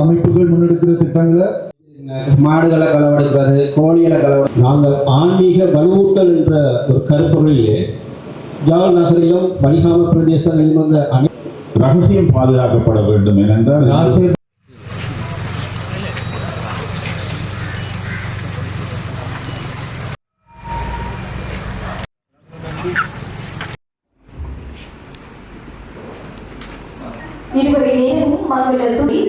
அமைப்புகள் முன்னெடுக்கிற திட்டங்களை மாடுகளை களவெடுக்கிறது கோழிகளை களவெடு நாங்கள் ஆன்மீக வலுவூட்டல் என்ற ஒரு கருப்பொருளிலே ஜாழ் நகரிலும் வலிகாம பிரதேசங்களிலும் வந்த அனை ரகசியம் பாதுகாக்கப்பட வேண்டும் ஏனென்றால் இதுவரை நேரமும் மங்கள சுடி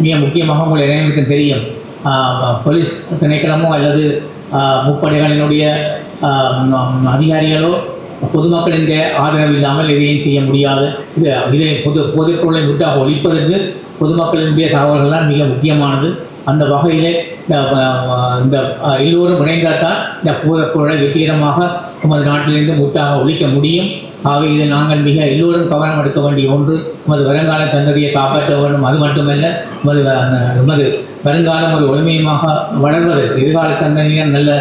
மிக முக்கியமாக உங்கள் இணையமைக்கு தெரியும். போலீஸ் திணைக்களமோ அல்லது முப்படைகளினுடைய அதிகாரிகளோ பொதுமக்களின் ஆதரவு இல்லாமல் எதையும் செய்ய முடியாது. இது இதை பொது பொருளை விட்டாக ஒழிப்பதற்கு பொதுமக்களினுடைய தகவல்கள் மிக முக்கியமானது. அந்த வகையிலே இந்த, எல்லோரும் இணைந்தால்தான் இந்த போதைப்பொருளை வெற்றிகரமாக நமது நாட்டிலிருந்து முட்டாக ஒழிக்க முடியும். ஆகவே இதை நாங்கள் மிக எல்லோரும் கவனம் எடுக்க வேண்டிய ஒன்று. நமது வருங்கால சந்ததியை காப்பாற்ற வேண்டும். அது மட்டுமல்ல நமது நமது வருங்காலம் ஒரு ஒளிமயமாக வளர்வதற்கு எதிர்கால சந்ததியினர் நல்ல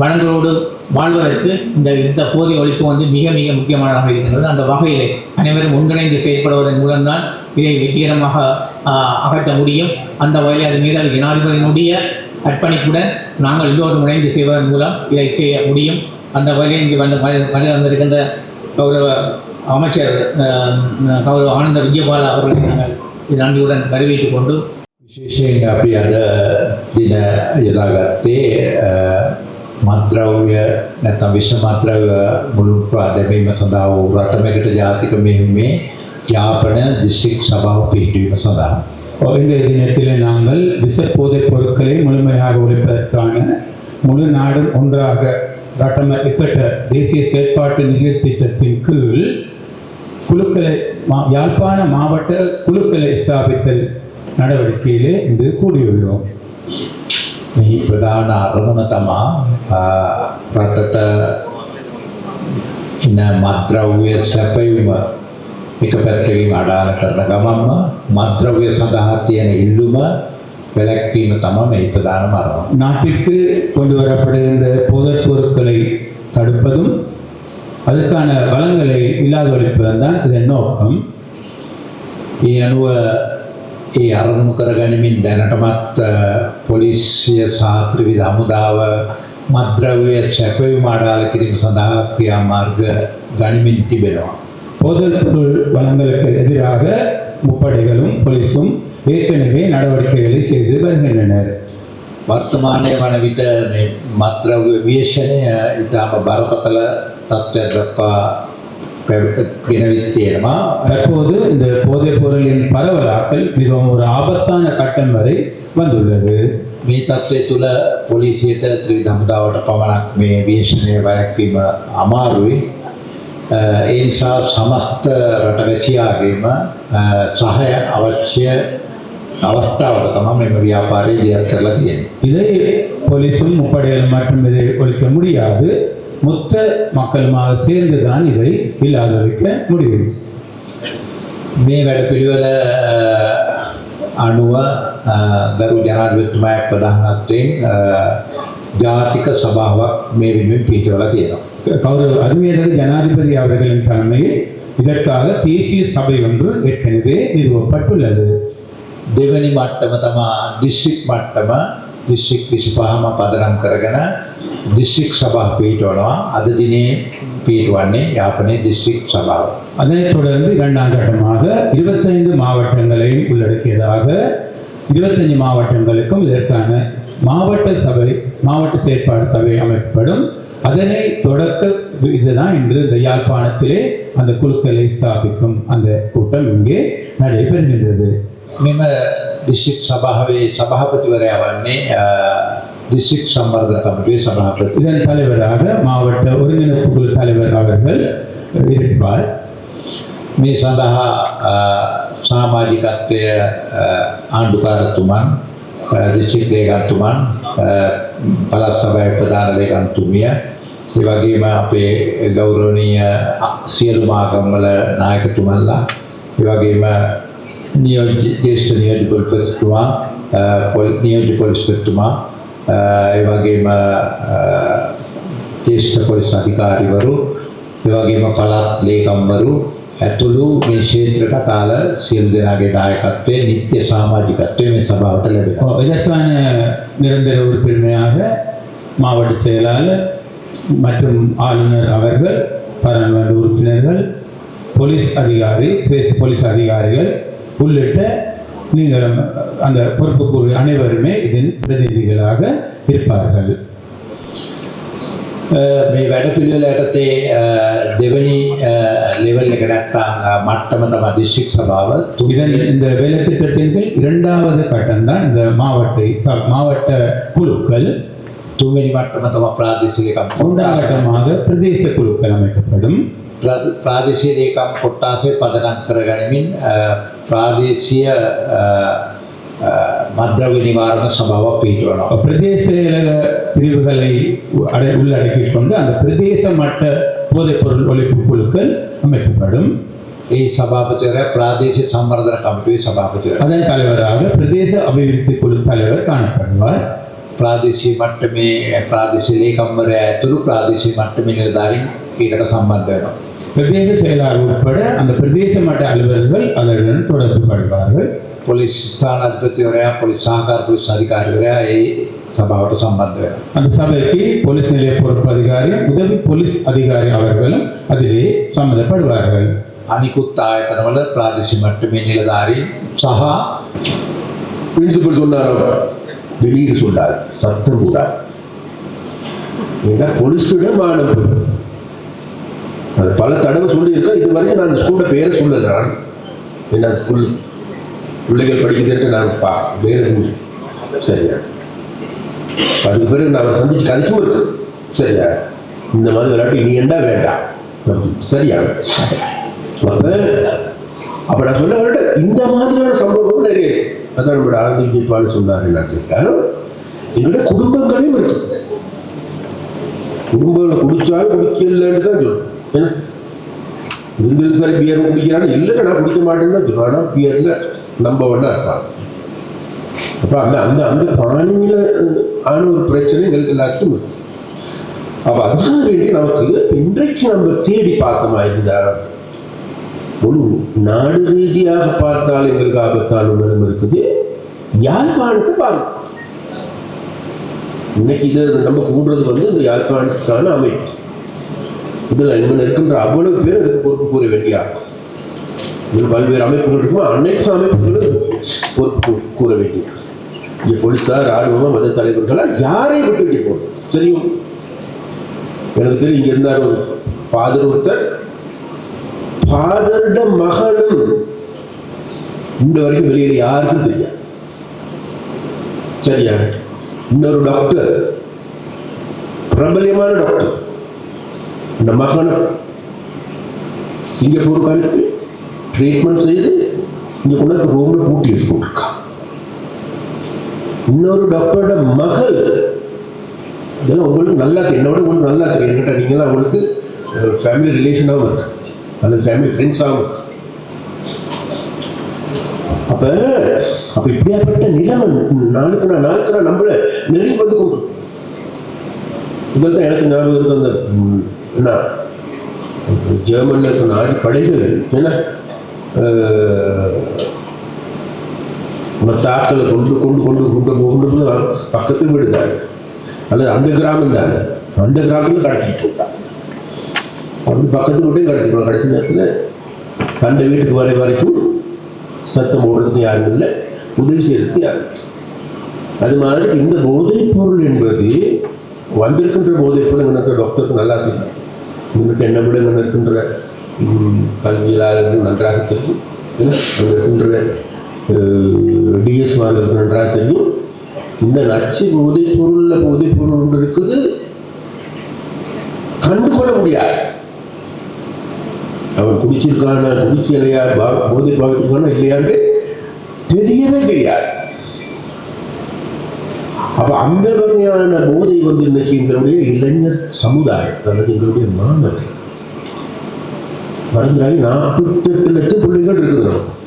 வளங்களோடு வாழ்வதற்கு இந்த இந்த போதை ஒழிப்பு வந்து மிக மிக முக்கியமானதாக இருக்கின்றது. அந்த வகையிலே அனைவரும் ஒன்றிணைந்து செயல்படுவதன் மூலம்தான் இதை வெற்றிகரமாக அகற்ற முடியும் அந்த வகையில் அது மீது அது ஜனாதிபதியினுடைய அர்ப்பணிப்புடன் நாங்கள் எல்லோரும் இணைந்து செய்வதன் மூலம் இதை செய்ய முடியும் அந்த வகையில் இங்கே வந்து வந்து வந்திருக்கின்ற கௌரவ அமைச்சர் ஆஹ், கௌரவ ஆனந்த விஜயபால அவர்களை நாங்கள் நன்றியுடன் வரவேற்றுக் கொண்டு විශේෂයෙන් අපි අද දින යොදාගත්තේ අ, මත්ද්‍රව්‍ය නැත්නම් විෂ මත්ද්‍රව්‍ය මුළුන් ප්‍රාදැමීම සඳහා වූ රටමකට ජාතික මෙහෙයුමේ යාපන දිස්ත්‍රික් සභාව පිහිටුවීම සඳහා. இன்றைய தினத்தில் நாங்கள் விச போதைப் பொருட்களை முழுமையாக ஒழிப்பதற்கான முழு நாடும் ஒன்றாக ரட்டம இக்கட்ட தேசிய செயற்பாட்டு நிதி திட்டத்தின் கீழ் குழுக்களை மா- யாழ்ப்பாண மாவட்ட குழுக்களை ஸ்தாபித்தல் நடவடிக்கையிலே இன்று கூடியுள்ளோம் මෙහි ප්‍රධාන අරමුණ තමා අ, රටට ඉන්න මත්ද්‍රව්‍ය සැපයුම එක පැත්තකින් අඩාල කරන ගමන්ම මත්ද්‍රව්‍ය සඳහා තියෙන ඉල්ලුම වැළැක්වීම තමයි මේ ප්‍රධානම අරමුණ. நாட்டிற்கு கொண்டு வரப்படுகின்ற போதைப் பொருட்களை தடுப்பதும் அதற்கான வளங்களை இல்லாதொழிப்பதும் தான் இதன் நோக்கம் ඒ අනුව ඒ අරමුණු කරගනිමින් දැනටමත් අ, පොලිසිය සහ ත්‍රිවිධ හමුදාව මත්ද්‍රව්‍ය සැපයුම අඩාල කිරීම සඳහා ක්‍රියාමාර්ග ගනිමින් තිබෙනවා. போதைப் பொருள் வளங்களுக்கு எதிராக முப்படைகளும் போலீஸும் ஏற்கனவே நடவடிக்கைகளை செய்து வருகின்றனர் වර්තමානය වන විට මේ මත්ද්‍රව්‍ය ව්‍යේෂණය ඉතාම බරපතල තත්ත්වයක් දක්වා පැව- ගෙනවිත් තියෙනවා. தற்போது இந்த போதைப் பொருளின் பரவலாக்கல் மிகவும் ஒரு ஆபத்தான கட்டம் வரை வந்துள்ளது මේ තත්ත්වය තුළ පොලිසියට ත්‍රිවිධ හමුදාවට පමණක් මේ ව්‍යේෂණය වැළැක්වීම අමාරුයි. අ, ඒ නිසා සමස්ත රටවැසියාගේම අ, සහය අවශ්‍ය අවස්ථාවට තමයි මෙම ව්‍යාපාරය දියත් කරලා තියෙන්නේ. இதை போலீஸும் முப்படைகளும் மட்டும் இதை ஒழிக்க முடியாது மொத்த மக்களுமாக சேர்ந்துதான் இதை இல்லாதொழிக்க முடியும் මේ වැඩපිළිවෙල අ, අනුව අ, ගරු ජනාධිපතිතුමා ප්‍රධානත්වයෙන් අ, ජාතික සභාවක් මේ වෙනුවෙන් පිහිටවලා තියෙනවා. கௌரவ அருமையர் ஜனாதிபதி அவர்களின் தலைமையில் இதற்காக தேசிய சபை ஒன்று ஏற்கனவே நிறுவப்பட்டுள்ளது දෙවැනි මට්ටම තමා දිස්ත්‍රික් මට්ටම දිස්ත්‍රික් 25ම පදනම් කරගෙන දිස්ත්‍රික් සභා පිහිටවනවා. අද දිනේ පිහිටවන්නේ යාපනයේ දිස්ත්‍රික් සභාව. அதனைத் தொடர்ந்து இரண்டாம் கட்டமாக இருபத்தைந்து மாவட்டங்களையும் உள்ளடக்கியதாக இருபத்தஞ்சு மாவட்டங்களுக்கும் இதற்கான மாவட்ட சபை மாவட்ட செயற்பாடு சபை அமைக்கப்படும் அதனை தொடக்க இதுதான் இன்று இந்த யாழ்ப்பாணத்திலே அந்த குழுக்களை ஸ்தாபிக்கும் அந்த கூட்டம் இங்கே நடைபெறுகின்றது මෙම දිස්ත්‍රික් සභාවේ සභාපතිවරයා වන්නේ අ, දිස්ත්‍රික් සම්වර්ධන කමිටුවේ සභාපති. இதன் தலைவராக மாவட்ட ஒருங்கிணைப்பு குழு தலைவர் அவர்கள் இருப்பார் මේ සඳහා අ, සාමාජිකත්වය අ, ආණ්ඩුකාරතුමන් අ, දිස්ත්‍රික් ලේකම්තුමන් අ, පළාත් සභාවේ ප්‍රධාන ලේකම්තුමිය. ඒ වගේම අපේ ගෞරවනීය අ, සියලු ආගම්වල නායකතුමන්ලා ඒ වගේම නියෝජ්‍ය ජ්‍යෙෂ්ඨ නියෝජ්‍ය පොලිස්පතිතුමා අ, පොල්- නියෝජ්‍ය පොලිස්පතිතුමා ඒ වගේම ජේෂ්ඨ පොලිස් අධිකාරිවරු ඒ වගේම පළාත් ලේකම්වරු ඇතුළු මේ ක්ෂේත්‍රයට අදාළ සියලු දෙනාගේ දායකත්වයේ නිත්‍ය සමාජිකත්වයේ මේ සභාවට ලැබෙනවා. ஓ, இதற்கான நிரந்தர உறுப்பினராக மாவட்ட செயலாளர் மற்றும் ஆளுநர் அவர்கள் பாராளுமன்ற உறுப்பினர்கள் போலீஸ் அதிகாரி சிரேஷ்ட போலீஸ் அதிகாரிகள் உள்ளிட்ட நீங்கள் அந்த பொறுப்புக்கூறிய அனைவருமே இதன் பிரதிநிதிகளாக இருப்பார்கள் අ, මේ වැඩපිළිවෙල යටතේ අ, දෙවැනි ලෙවල් එක නැත්තම් අ, මට්ටම තමයි දිස්ත්‍රික් සභාව இதன் තුන්වෙනි இந்த வேலை திட்டத்தின் கீழ் இரண்டாவது கட்டம் தான் இந்த மாவட்ட ச- மாவட்ட குழுக்கள் තුන්වෙනි මට්ටම තමයි ප්‍රාදේශීය ලේකම් மூன்றாம் கட்டமாக பிரதேச குழுக்கள் அமைக்கப்படும் ප්‍රා- ප්‍රාදේශීය ලේකම් කොට්ටාසේ පදනම් மத்ரவி நிவாரண சபாவாக சபாவை பேசுவாங்க பிரதேச பிரிவுகளை அடை உள்ளடக்கி கொண்டு அந்த பிரதேச மட்ட போதைப் பொருள் ஒழிப்பு குழுக்கள் அமைக்கப்படும். ಈ ಸಭಾಪತಿಯವರ ಪ್ರಾದೇಶಿಕ ಸಂವರ್ಧನ ಕಮಿಟಿ ಸಭಾಪತಿಯವರು ಅದನ್ನು ತಲೆವರಾಗ ಪ್ರದೇಶ ಅಭಿವೃದ್ಧಿ ಕುಲು ತಲೆವರ್ ಕಾಣப்படுವ ಪ್ರಾದೇಶಿಕ ಮಟ್ಟಮೇ ಪ್ರಾದೇಶಿಕ ಲೇಖಂಬರ ಆಯ್ತರು ಪ್ರಾದೇಶಿಕ ಮಟ್ಟಮೇ ನಿರ್ಧಾರಿ பிரதேச செயலாளர் உட்பட அந்த பிரதேச மட்ட அலுவலர்கள் அதனுடன் தொடர்பு கொள்வார்கள். போலீஸ் पोलीस ठाण्यात व्यक्तीवर पोलीस सहकार पोलीस अधिकारी சபாவோட சம்பந்தம் அந்த சபைக்கு போலீஸ் நிலைய பொறுப்பு அதிகாரி உதவி போலீஸ் அதிகாரி அவர்களும் அதிலே சம்மந்தப்படுவார்கள் அணிக்குத்த ஆயத்தனவல பிராதேசி மட்டுமே நிலதாரி சகா பிரின்சிபல் சொன்னார் வெளியில் சொன்னார் சத்து கூடாது பொலிசிடம் மாணவர் பல தடவை சூழ் இது வரைக்கும் நான் அந்த ஸ்கூலோட பேரை சொல்லலை என்ன ஸ்கூல் பிள்ளைகள் படிக்கிறதுக்கு நான் பா வேறு சரியா? அதுக்கு பிறகு நான் சந்திச்சு கதைச்சும் இருக்கு சரியா? இந்த மாதிரி விளையாட்டு இனி என்ன வேண்டாம்? சரியா? அப்ப அப்ப நான் சொல்ல வரட்ட இந்த மாதிரியான சம்பவம் நிறைய அதான் நம்மளோட ஆனந்தி விஜயபால் சொன்னார் என்ன கேட்டாலும் எங்களுடைய குடும்பங்களையும் இருக்கு. குடும்பங்களை குடிச்சாலும் குடிக்கலன்னு தான் சொல்லணும் ஏன்னா இருந்தது சார் பியர் குடிக்கிறான்னு இல்லை நான் குடிக்க மாட்டேன்னு தான் ஆனால் பியரில் நம்ப ஒன்றா இருப்பான் அப்போ அந்த அந்த அந்த பாணியில ஆன ஒரு பிரச்சனை எங்களுக்கு எல்லாத்துக்கும் இருக்கு. அப்போ அதுக்கு வேண்டி நமக்கு இன்றைக்கு நம்ம தேடி பார்த்தோமா இருந்தா ஒரு நாடு ரீதியாக பார்த்தால் எங்களுக்கு ஆபத்தான நிலம் இருக்குது. யாழ்ப்பாணத்தை பார்க்கணும் இன்னைக்கு இது நம்ம கூடுறது வந்து இந்த யாழ்ப்பாணத்துக்கான அமைப்பு. இதில் இவன் இருக்கின்ற அவ்வளவு பேர் இதுக்கு பொறுப்பு கூற வேண்டிய இதில் பல்வேறு அமைப்புகள் இருக்குமோ? அனைத்து அமைப்புகளும் பொறுப்பு கூற வேண்டிய இங்கே போலீஸார் ராணுவம் மத தலைவர்களா யாரையும் விட்டு வைக்க போகிறது தெரியும். எனக்கு தெரியும் இங்கே இருந்தார் ஒரு ஃபாதர் ஒருத்தர். ஃபாதரோட மகனும் இந்த வரைக்கும் வெளியில் யாருக்கும் தெரியாது. சரியா? இன்னொரு டாக்டர் பிரபல்யமான டாக்டர் இந்த மகனை சிங்கப்பூருக்கு அனுப்பி ட்ரீட்மெண்ட் செய்து இங்கே கொண்டு ரூமில் பூட்டி வச்சு போட்டிருக்கான் இன்னொரு டாக்டரோட மகள் இதெல்லாம் உங்களுக்கு நல்லா என்னோட உங்களுக்கு நல்லா தெரியும். என்கிட்ட தான் உங்களுக்கு ஃபேமிலி ரிலேஷனாகவும் இருக்கு. அல்லது ஃபேமிலி ஃப்ரெண்ட்ஸாகவும் இருக்கு. அப்போ அப்போ இப்படியாப்பட்ட நிலைமை நாளுக்கு நான் நாளுக்கு நான் நம்மளை நெருங்கி வந்து கொண்டு இதில் தான் எனக்கு ஞாபகம் இருக்கு அந்த என்ன? ஜெர்மன்ல இருக்க நாடு படைகள் என்ன? அஹ், மற்ற ஆட்களை கொண்டு கொண்டு கொண்டு கொண்டு கொண்டு பக்கத்து வீடு தானே அல்லது அந்த கிராமம் தானே அந்த கிராமத்துல கிடச்சிட்டு விட்டான் அப்படி பக்கத்து வீட்டையும் கடத்திட்டு கடைசி நேரத்தில் தண்டை வீட்டுக்கு வர வரைக்கும் சத்தம் போடுறது யாரும் இல்லை. உதவி செய்யறது யாரும் இல்லை. அது மாதிரி இந்த போதைப் பொருள் என்பது வந்திருக்கின்ற போதைப் பொருள் எனக்கு டாக்டருக்கு நல்லா தெரியும். உங்களுக்கு என்ன விட இருக்கின்ற ம், கல்வியாளர்கள் நன்றாக தெரியும். என்ன? அங்க இருக்கின்ற டிஎஸ்மார்களுக்கு நன்றாக தெரியும். இந்த நச்சு போதைப் பொருள்ல போதைப் பொருள் ஒன்று இருக்குது. கண்டுகொள்ள முடியாது. அவன் குடிச்சிருக்கானா குடிக்கலையா பா- போதை பாவத்துக்கான இல்லையான்னு தெரியவே தெரியாது. அப்ப அந்த வகையான போதை வந்து இன்னைக்கு எங்களுடைய இளைஞர் சமுதாயம் அல்லது எங்களுடைய மாணவர்கள் மறந்துடாங்க நாற்பத்தெட்டு லட்சம் பிள்ளைகள் இருக்குது நமக்கு.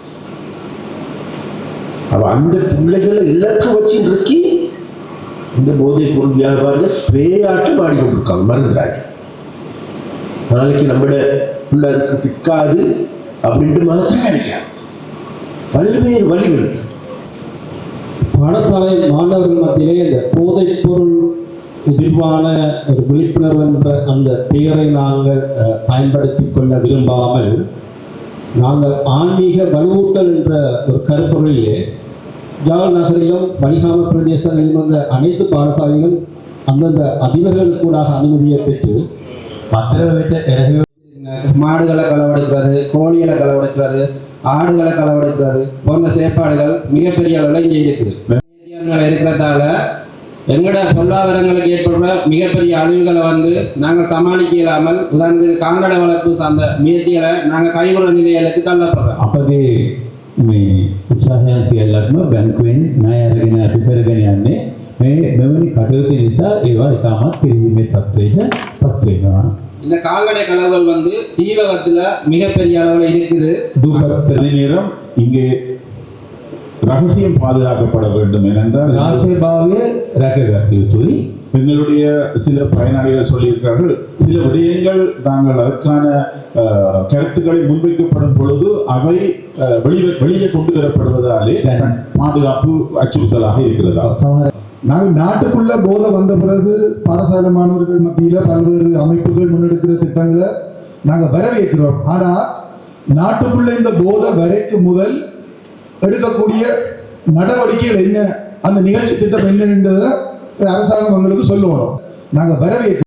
அந்த பிள்ளைகளை இலக்கு வச்சு இருக்கி இந்த போதைப் பொருள் வியாபாரிகள் பேயாட்டம் ஆடிக்கொண்டிருக்காங்க. மறந்துடாங்க நாளைக்கு நம்மட பிள்ளை சிக்காது அப்படின்ட்டு மாத்திரம் நினைக்காங்க பல்வேறு வழிகள் பாடசாலை மாணவர்கள் மத்தியிலே இந்த போதைப்பொருள் எதிர்வான ஒரு விழிப்புணர்வு என்ற அந்த பெயரை நாங்கள் பயன்படுத்தி கொள்ள விரும்பாமல் நாங்கள் ஆன்மீக வலுவூட்டல் என்ற ஒரு கருப்பொருளிலே ஜால் நகரிலும் வணிகாம பிரதேசங்களிலும் இருந்த அனைத்து பாடசாலைகளும் அந்தந்த அதிபர்களுக்கு கூட அனுமதியை பெற்று மற்றவர்கிட்ட மாடுகளை களவெடுக்கிறது கோழிகளை களவெடுக்கிறது ஆடுகளை களவெடுக்கிறது போன்ற செயற்பாடுகள் மிகப்பெரிய அளவில் இங்கே இருக்குது மீடியாக்கள் இருக்கிறதால எங்களோட பொருளாதாரங்களுக்கு ஏற்படுற மிகப்பெரிய அழிவுகளை வந்து நாங்கள் சமாளிக்க இயலாமல் உதாரணத்துக்கு காங்கட வளர்ப்பு சார்ந்த முயற்சிகளை நாங்கள் கைவிட நிலைகளுக்கு தள்ளப்படுறோம் අපගේ මේ උත්සාහයන් සියල්ලක්ම බැංකුවෙන් ණය අරගෙන අපි කරගෙන යන්නේ මේ මෙවැනි කටයුතු නිසා ඒවා ඉතාමත් පිළිහිමේ තත්ත්වයට පත් වෙනවා. இந்த கால்நடை கலவல் வந்து தீவகத்துல மிகப்பெரிய அளவில் இருக்குது. பிரதிநிறம் இங்கே ரகசியம் பாதுகாக்கப்பட வேண்டும் ஏனென்றால் ராசேபாவே ரகசியத்துறை எங்களுடைய சில பயனாளிகள் சொல்லியிருக்கார்கள் சில விடயங்கள் நாங்கள் அதற்கான கருத்துக்களை முன்வைக்கப்படும் பொழுது அவை வெளியே வெளியே கொண்டு வரப்படுவதாலே பாதுகாப்பு அச்சுறுத்தலாக இருக்கிறதா? நாங்கள் நாட்டுக்குள்ள போதை வந்த பிறகு பாடசாலை மாணவர்கள் மத்தியில் பல்வேறு அமைப்புகள் முன்னெடுக்கிற திட்டங்களை நாங்கள் வரவேற்கிறோம். ஆனால் நாட்டுக்குள்ள இந்த போதை வரைக்கும் முதல் எடுக்கக்கூடிய நடவடிக்கைகள் என்ன? அந்த நிகழ்ச்சி திட்டம் என்ன என்னன்றதை அரசாங்கம் எங்களுக்கு சொல்லுவோம். நாங்கள் வரவேற்கிறோம்.